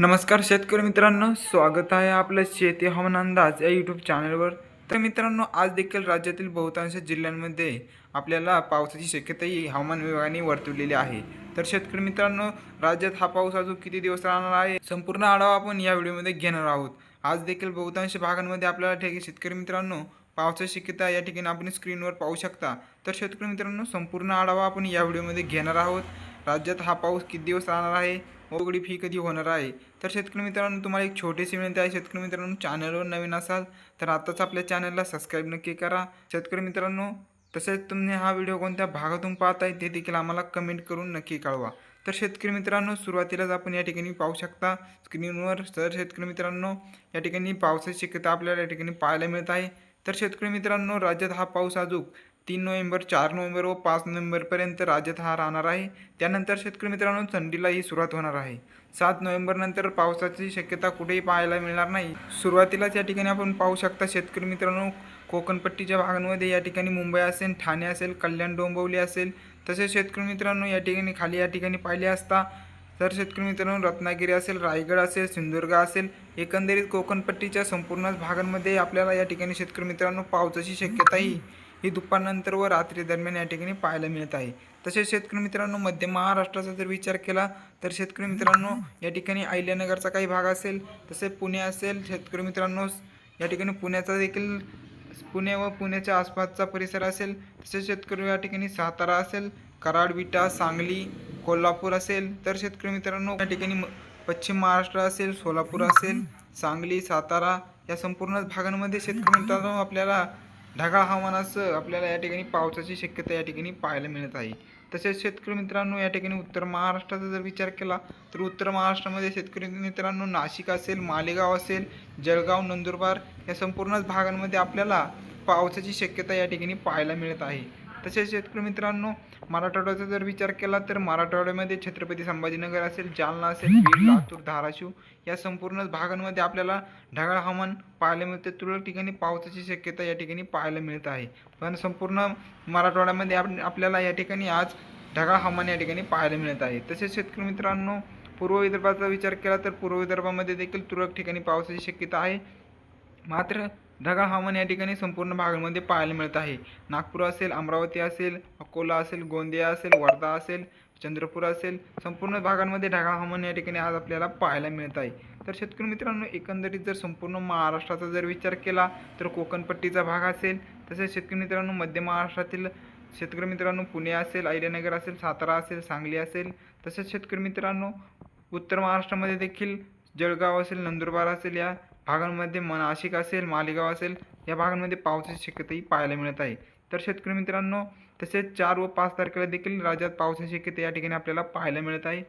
नमस्कार शेतकरी मित्रांनो स्वागत आहे आपलं शेती हवामान अंदाज या यूट्यूब चॅनलवर तर मित्रांनो आज देखील राज्यातील बहुतांश जिल्ह्यांमध्ये आपल्याला पावसाची शक्यताही हवामान विभागाने वर्तवलेली आहे. तर शेतकरी मित्रांनो राज्यात हा पाऊस अजून किती दिवस राहणार आहे? संपूर्ण आढावा आपण या व्हिडिओमध्ये घेणार आहोत. आज देखील बहुतांश भागांमध्ये आपल्याला ठेके शेतकरी मित्रांनो पावसाची शक्यता या ठिकाणी आपण स्क्रीनवर पाहू शकता. तर शेतकरी मित्रांनो संपूर्ण आढावा आपण या व्हिडिओमध्ये घेणार आहोत. राज्यात हा पाऊस किती दिवस राहणार आहे? उघडी फी कधी होणार आहे? तर शेतकरी मित्रांनो तुम्हाला एक छोटीशी विनंती आहे. शेतकरी मित्रांनो चॅनलवर नवीन असाल तर आताच आपल्या चॅनलला सबस्क्राईब नक्की करा. शेतकरी मित्रांनो तसेच तुम्ही हा व्हिडिओ कोणत्या भागातून पाहत आहे ते देखील आम्हाला कमेंट करून नक्की कळवा. तर शेतकरी मित्रांनो सुरुवातीलाच आपण या ठिकाणी पाहू शकता. स्क्रीनवर तर शेतकरी मित्रांनो या ठिकाणी पावसाची शक्यता आपल्याला या ठिकाणी पाहायला मिळत आहे. तर शेतकरी मित्रांनो राज्यात हा पाऊस अजून तीन नोव्हेंबर चार नोव्हेंबर व पाच नोव्हेंबरपर्यंत राज्यात हा राहणार आहे. त्यानंतर शेतकरी मित्रांनो थंडीलाही सुरुवात होणार आहे. सात नोव्हेंबरनंतर पावसाची शक्यता कुठेही पाहायला मिळणार नाही. सुरुवातीलाच या ठिकाणी आपण पाहू शकता शेतकरी मित्रांनो कोकणपट्टीच्या भागांमध्ये या ठिकाणी मुंबई असेल ठाणे असेल कल्याण डोंबवली असेल. तसेच शेतकरी मित्रांनो या ठिकाणी खाली या ठिकाणी पाहिले असता तर शेतकरी मित्रांनो रत्नागिरी असेल रायगड असेल सिंधुदुर्ग असेल एकंदरीत कोकणपट्टीच्या संपूर्ण भागांमध्ये आपल्याला या ठिकाणी शेतकरी मित्रांनो पावसाची शक्यताही ही दुपारनंतर व रात्री दरम्यान या ठिकाणी पाहायला मिळत आहे. तसेच शेतकरी मित्रांनो मध्य महाराष्ट्राचा जर विचार केला तर शेतकरी मित्रांनो या ठिकाणी अहिल्यानगरचा काही भाग असेल तसेच पुणे असेल शेतकरी मित्रांनो या ठिकाणी पुण्याचा देखील पुणे व पुण्याच्या आसपासचा परिसर असेल तसेच शेतकरी या ठिकाणी सातारा असेल कराड विटा सांगली कोल्हापूर असेल तर शेतकरी मित्रांनो या ठिकाणी म- पश्चिम महाराष्ट्र असेल सोलापूर असेल सांगली सातारा या संपूर्ण भागांमध्ये शेतकरी मित्रांनो आपल्याला ढगाळ हवामानास आपल्याला या ठिकाणी पावसाची शक्यता या ठिकाणी पाहायला मिळत आहे. तसेच शेतकरी मित्रांनो या ठिकाणी उत्तर महाराष्ट्राचा जर विचार केला तर उत्तर महाराष्ट्रामध्ये शेतकरी मित्रांनो नाशिक असेल मालेगाव असेल जळगाव नंदुरबार या संपूर्ण भागांमध्ये आपल्याला पावसाची शक्यता या ठिकाणी पाहायला मिळत आहे. तसेच शेतकरी मित्रांनो मराठवाड्याचा जर विचार केला तर मराठवाड्यामध्ये छत्रपती संभाजीनगर असेल जालना असेल बीड लातूर धाराशिव या संपूर्ण भागांमध्ये आपल्याला ढगाळ हवामान पाहायला मिळते. तुरळक ठिकाणी पावसाची शक्यता या ठिकाणी पाहायला मिळत आहे. पण संपूर्ण मराठवाड्यामध्ये आप आपल्याला या ठिकाणी आज ढगाळ हवामान या ठिकाणी पाहायला मिळत आहे. तसेच शेतकरी मित्रांनो पूर्व विदर्भाचा विचार केला तर पूर्व विदर्भामध्ये देखील तुरळक ठिकाणी पावसाची शक्यता आहे. मात्र ढगाळ हवामान या ठिकाणी संपूर्ण भागांमध्ये पाहायला मिळत आहे. नागपूर असेल अमरावती असेल अकोला असेल गोंदिया असेल वर्धा असेल चंद्रपूर असेल संपूर्ण भागांमध्ये ढगाळ हवामान या ठिकाणी आज आपल्याला पाहायला मिळत आहे. तर शेतकरी मित्रांनो एकंदरीत जर संपूर्ण महाराष्ट्राचा जर विचार केला तर कोकणपट्टीचा भाग असेल तसेच शेतकरी मित्रांनो मध्य महाराष्ट्रातील शेतकरी मित्रांनो पुणे असेल अहिल्यानगर असेल सातारा असेल सांगली असेल तसेच शेतकरी मित्रांनो उत्तर महाराष्ट्रामध्ये देखील जळगाव असेल नंदुरबार असेल या भागांमध्ये म नाशिक असेल मालेगाव असेल या भागांमध्ये पावसाची शक्यताही पाहायला मिळत आहे. तर शेतकरी मित्रांनो तसेच चार व पाच तारखेला देखील राज्यात पावसाची शक्यता या ठिकाणी आपल्याला पाहायला मिळत आहे.